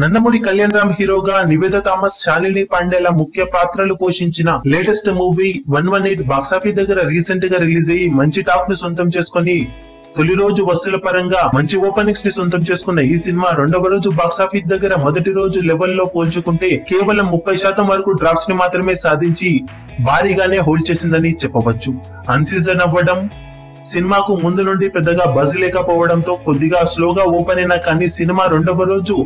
నందమూరి కళ్యాణ్ రామ్ హీరోగా నివేద థామస్ శాలిని పాండేల ముఖ్య పాత్రలు పోషించిన latest movie one one eight box office దగ్గర రీసెంట్గా రిలీజ్ అయ్యి మంచి టాప్ను సొంతం చేసుకుని తొలి రోజు వసూల పరంగా మంచి ఓపెనింగ్స్ని సొంతం చేసుకున్న ఈ సినిమా రెండవ రోజు బాక్సాఫీస్ దగ్గర మొదటి రోజు లెవెల్లో పోల్చుకుంటే కేవలం ముప్పై శాతం వరకు డ్రాప్స్ని మాత్రమే సాధించి భారీగానే హోల్డ్ చేసిందని చెప్పవచ్చు. అన్సీజన్ అవ్వడం సినిమాకు ముందు నుండి పెద్దగా బజ్ లేకపోవడంతో కొద్దిగా స్లోగా ఓపెన్ అయినా కానీ సినిమా రెండవ రోజు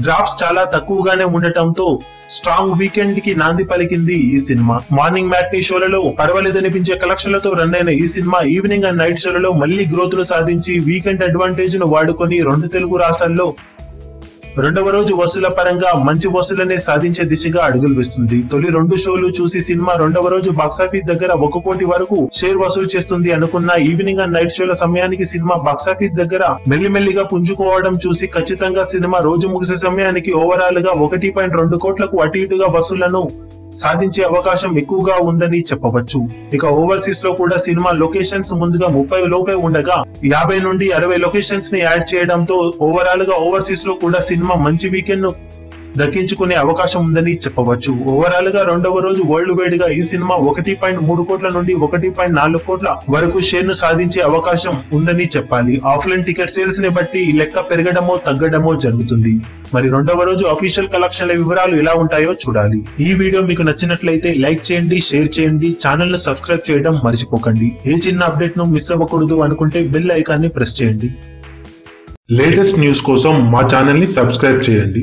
డ్రాప్స్ చాలా తక్కువగానే ఉండటంతో స్ట్రాంగ్ వీకెండ్కి నాంది పలికింది ఈ సినిమా. మార్నింగ్ మ్యాట్నీ షోలలో పర్వాలేదనిపించే కలెక్షన్లతో రన్ అయిన ఈ సినిమా ఈవినింగ్ అండ్ నైట్ షోలలో మళ్ళీ గ్రోత్ను సాధించి వీకెండ్ అడ్వాంటేజ్ను వాడుకొని రెండు తెలుగు రాష్ట్రాల్లో రెండవ రోజు వసూల పరంగా మంచి వసూలనే సాధించే దిశగా అడుగులు వేస్తుంది. తొలి రెండు షోలు చూసి సినిమా రెండవ రోజు బాక్సాఫీస్ దగ్గర ఒక కోటి వరకు షేర్ వసూలు చేస్తుంది అనుకున్న ఈవినింగ్ అండ్ నైట్ షోల సమయానికి సినిమా బాక్సాఫీస్ దగ్గర మెల్లిమెల్లిగా పుంజుకోవడం చూసి ఖచ్చితంగా సినిమా రోజు ముగిసే సమయానికి ఓవరాల్గా ఒకటి పాయింట్ రెండు కోట్లకు అటు ఇటుగా వసూళ్ళను సాధించే అవకాశం ఎక్కువగా ఉందని చెప్పవచ్చు. ఇక ఓవర్సీస్లో కూడా సినిమా లొకేషన్స్ ముందుగా ముప్పై లోపే ఉండగా యాభై నుండి అరవై లొకేషన్స్ని యాడ్ చేయడంతో ఓవరాల్గా ఓవర్సీస్లో కూడా సినిమా మంచి వీకెండ్ను దక్కించుకునే అవకాశం ఉందని చెప్పవచ్చు. ఓవరాల్గా రెండవ రోజు వరల్డ్ వైడ్గా ఈ సినిమా ఒకటి పాయింట్ మూడు కోట్ల నుండి ఒకటి పాయింట్ నాలుగు కోట్ల వరకు షేర్ను సాధించే అవకాశం ఉందని చెప్పాలి. ఆఫ్లైన్ టికెట్ సేల్స్ని బట్టి ఈ లెక్క పెరగడమో తగ్గడమో జరుగుతుంది. మరి రెండవ రోజు అఫీషియల్ కలెక్షన్ల వివరాలు ఎలా ఉంటాయో చూడాలి. ఈ వీడియో మీకు నచ్చినట్లయితే లైక్ చేయండి షేర్ చేయండి ఛానల్ను సబ్స్క్రైబ్ చేయడం మర్చిపోకండి. ఏ చిన్న అప్డేట్ను మిస్ అవ్వకూడదు అనుకుంటే బెల్ ఐకాన్ని ప్రెస్ చేయండి. లేటెస్ట్ న్యూస్ కోసం మా ఛానల్ని సబ్స్క్రైబ్ చేయండి.